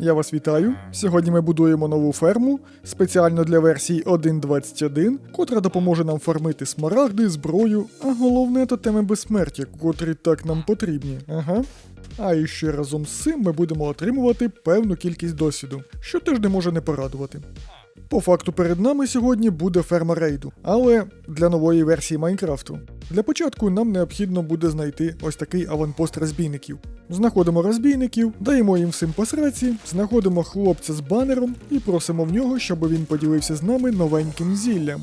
Я вас вітаю. Сьогодні ми будуємо нову ферму спеціально для версії 1.21, котра допоможе нам фармити смарагди, зброю, а головне тотеми безсмерті, котрі так нам потрібні. Ага. А і ще разом з цим ми будемо отримувати певну кількість досвіду, що теж не може не порадувати. По факту перед нами сьогодні буде ферма рейду, але для нової версії Майнкрафту. Для початку нам необхідно буде знайти ось такий аванпост розбійників. Знаходимо розбійників, даємо їм всім по сраці, знаходимо хлопця з банером і просимо в нього, щоб він поділився з нами новеньким зіллям.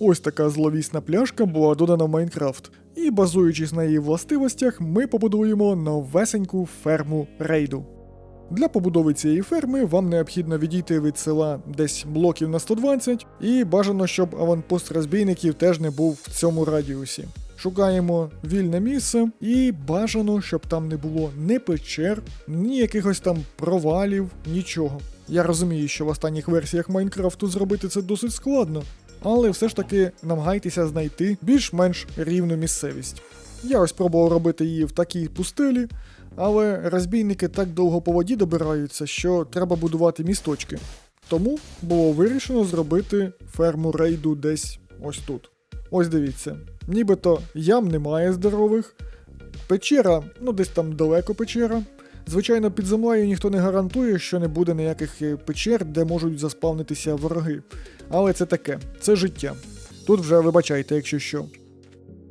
Ось така зловісна пляшка була додана в Майнкрафт, і базуючись на її властивостях, ми побудуємо новесеньку ферму рейду. Для побудови цієї ферми вам необхідно відійти від села десь блоків на 120, і бажано, щоб аванпост розбійників теж не був в цьому радіусі. Шукаємо вільне місце, і бажано, щоб там не було ні печер, ні якихось там провалів, нічого. Я розумію, що в останніх версіях Майнкрафту зробити це досить складно, але все ж таки намагайтеся знайти більш-менш рівну місцевість. Я ось пробував робити її в такій пустелі, але розбійники так довго по воді добираються, що треба будувати місточки. Тому було вирішено зробити ферму рейду десь ось тут. Ось дивіться, нібито ям немає здорових, печера, ну десь там далеко печера. Звичайно, під землею ніхто не гарантує, що не буде ніяких е, печер, де можуть заспавнитися вороги. Але це таке, це життя. Тут вже вибачайте, якщо що.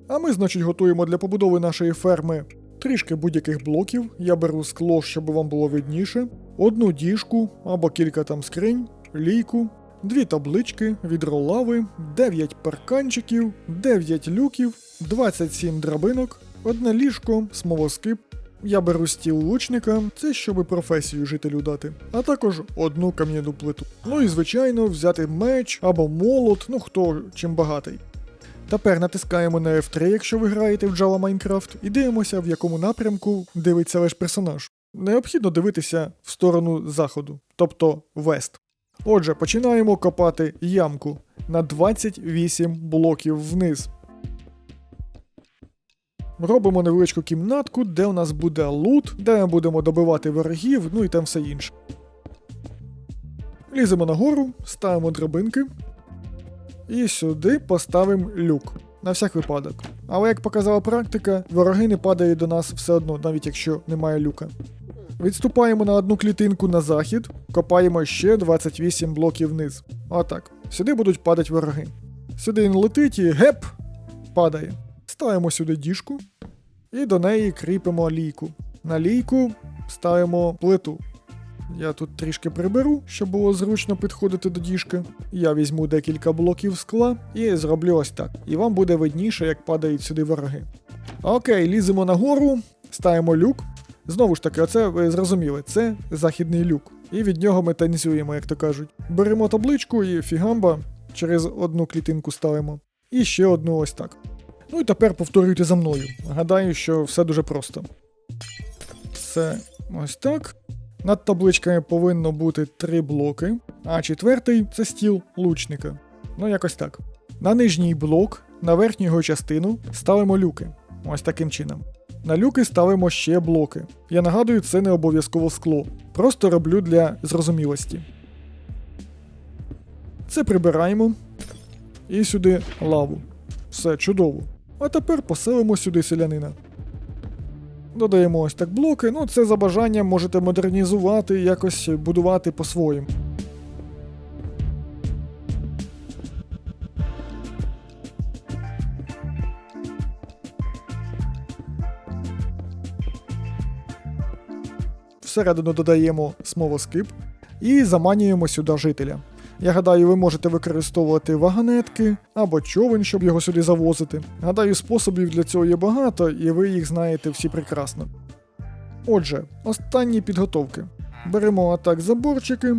А ми, значить, готуємо для побудови нашої ферми трішки будь-яких блоків. Я беру скло, щоб вам було видніше, одну діжку або кілька там скринь, лійку, дві таблички, відро лави, 9 парканчиків, 9 люків, 27 драбинок, одне ліжко, смолоскип. Я беру стіл лучника, це щоб професію жителю дати, а також одну кам'яну плиту. Ну і звичайно, взяти меч або молот, ну хто чим багатий. Тепер натискаємо на F3, якщо ви граєте в Java Minecraft, і дивимося, в якому напрямку дивиться ваш персонаж. Необхідно дивитися в сторону заходу, тобто вест. Отже, починаємо копати ямку на 28 блоків вниз. Робимо невеличку кімнатку, де у нас буде лут, де ми будемо добивати ворогів, ну і там все інше. Ліземо нагору, ставимо драбинки. І сюди поставимо люк. На всяк випадок. Але як показала практика, вороги не падають до нас все одно, навіть якщо немає люка. Відступаємо на одну клітинку на захід, копаємо ще 28 блоків вниз. Отак. Сюди будуть падати вороги. Сюди він летить і геп! Падає. Ставимо сюди діжку і до неї кріпимо лійку. На лійку ставимо плиту. Я тут трішки приберу, щоб було зручно підходити до діжки. Я візьму декілька блоків скла і зроблю ось так. І вам буде видніше, як падають сюди вороги. Окей, ліземо нагору, ставимо люк. Знову ж таки, оце ви зрозуміли, це західний люк. І від нього ми танцюємо, як то кажуть. Беремо табличку і фігамба через одну клітинку ставимо. І ще одну ось так. Ну і тепер повторюйте за мною. Гадаю, що все дуже просто. Це ось так. Над табличками повинно бути три блоки, а четвертий це стіл лучника. Ну, якось так. На нижній блок, на верхню його частину ставимо люки. Ось таким чином. На люки ставимо ще блоки. Я нагадую, це не обов'язково скло. Просто роблю для зрозумілості. Це прибираємо. І сюди лаву. Все чудово. А тепер поселимо сюди селянина. Додаємо ось так блоки, ну це за бажанням можете модернізувати, якось будувати по-своєму. Всередину додаємо смолоскип і заманюємо сюди жителя. Я гадаю, ви можете використовувати вагонетки або човен, щоб його сюди завозити. Гадаю, способів для цього є багато, і ви їх знаєте всі прекрасно. Отже, останні підготовки. Беремо атак заборчики.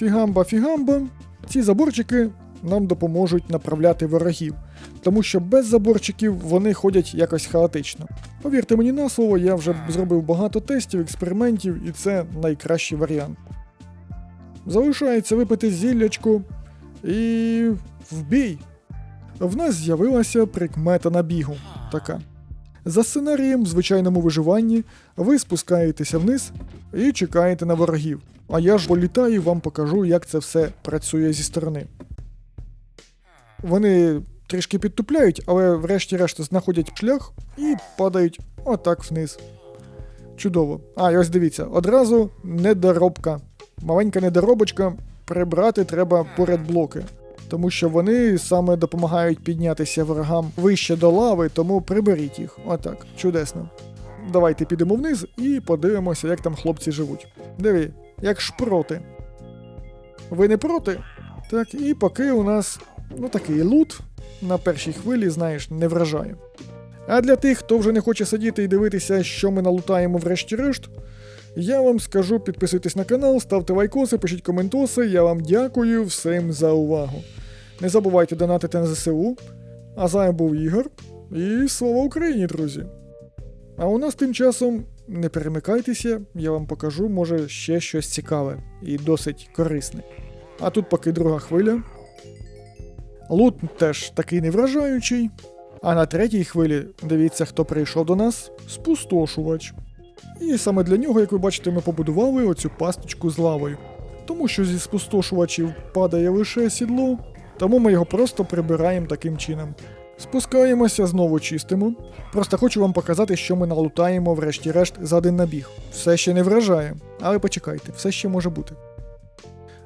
Фігамба-фігамба. Ці заборчики нам допоможуть направляти ворогів, тому що без заборчиків вони ходять якось хаотично. Повірте мені на слово, я вже зробив багато тестів, експериментів, і це найкращий варіант. Залишається випити зіллячку і в бій. В нас з'явилася прикмета набігу. Така. За сценарієм в звичайному виживанні ви спускаєтеся вниз і чекаєте на ворогів. А я ж політаю і вам покажу, як це все працює зі сторони. Вони трішки підтупляють, але врешті-решт знаходять шлях і падають отак вниз. Чудово. А, ось дивіться, одразу недоробка. Маленька недоробочка, прибрати треба поряд блоки. Тому що вони саме допомагають піднятися ворогам вище до лави, тому приберіть їх. Отак, чудесно. Давайте підемо вниз і подивимося, як там хлопці живуть. Диви, як шпроти. Ви не проти? Так, і поки у нас ну такий лут на першій хвилі, знаєш, не вражає. А для тих, хто вже не хоче сидіти і дивитися, що ми налутаємо врешті-решт, я вам скажу підписуйтесь на канал, ставте лайкоси, пишіть коментоси. Я вам дякую всім за увагу. Не забувайте донатити на ЗСУ. А з вами був Ігор. І слава Україні, друзі! А у нас тим часом не перемикайтеся, я вам покажу, може, ще щось цікаве і досить корисне. А тут поки друга хвиля. Лут теж такий невражаючий. А на третій хвилі дивіться, хто прийшов до нас спустошувач. І саме для нього, як ви бачите, ми побудували оцю пасточку з лавою. Тому що зі спустошувачів падає лише сідло, тому ми його просто прибираємо таким чином. Спускаємося, знову чистимо. Просто хочу вам показати, що ми налутаємо, врешті-решт, за один набіг. Все ще не вражає, але почекайте, все ще може бути.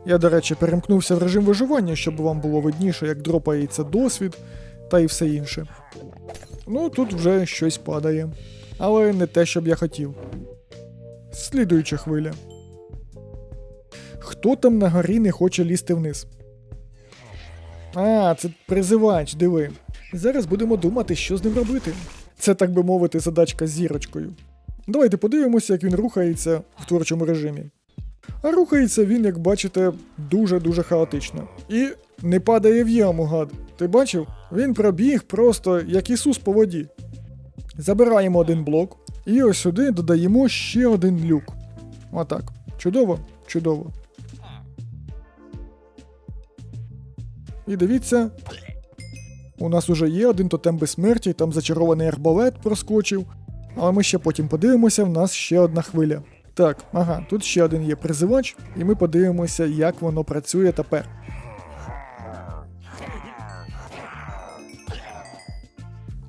Я, до речі, перемкнувся в режим виживання, щоб вам було видніше, як дропається досвід та і все інше. Ну, тут вже щось падає. Але не те, що б я хотів. Слідуюча хвиля. Хто там на горі не хоче лізти вниз? А, це призивач, диви. Зараз будемо думати, що з ним робити. Це, так би мовити, задачка з зірочкою. Давайте подивимося, як він рухається в творчому режимі. А рухається він, як бачите, дуже-дуже хаотично. І не падає в яму, гад. Ти бачив? Він пробіг просто як Ісус по воді. Забираємо один блок, і ось сюди додаємо ще один люк. Отак. Чудово, чудово. І дивіться, у нас уже є один тотем безсмерті, там зачарований арбалет проскочив. Але ми ще потім подивимося, в нас ще одна хвиля. Так, ага, тут ще один є призивач, і ми подивимося, як воно працює тепер.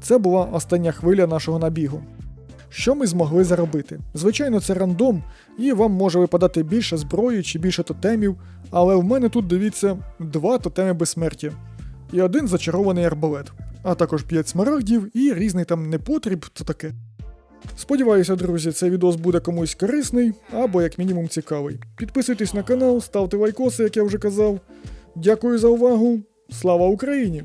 Це була остання хвиля нашого набігу. Що ми змогли заробити? Звичайно, це рандом, і вам може випадати більше зброї чи більше тотемів, але в мене тут дивіться два тотеми безсмертя і один зачарований арбалет, а також 5 смарагдів і різний там непотріб то таке. Сподіваюся, друзі, цей відос буде комусь корисний або як мінімум цікавий. Підписуйтесь на канал, ставте лайкоси, як я вже казав. Дякую за увагу. Слава Україні!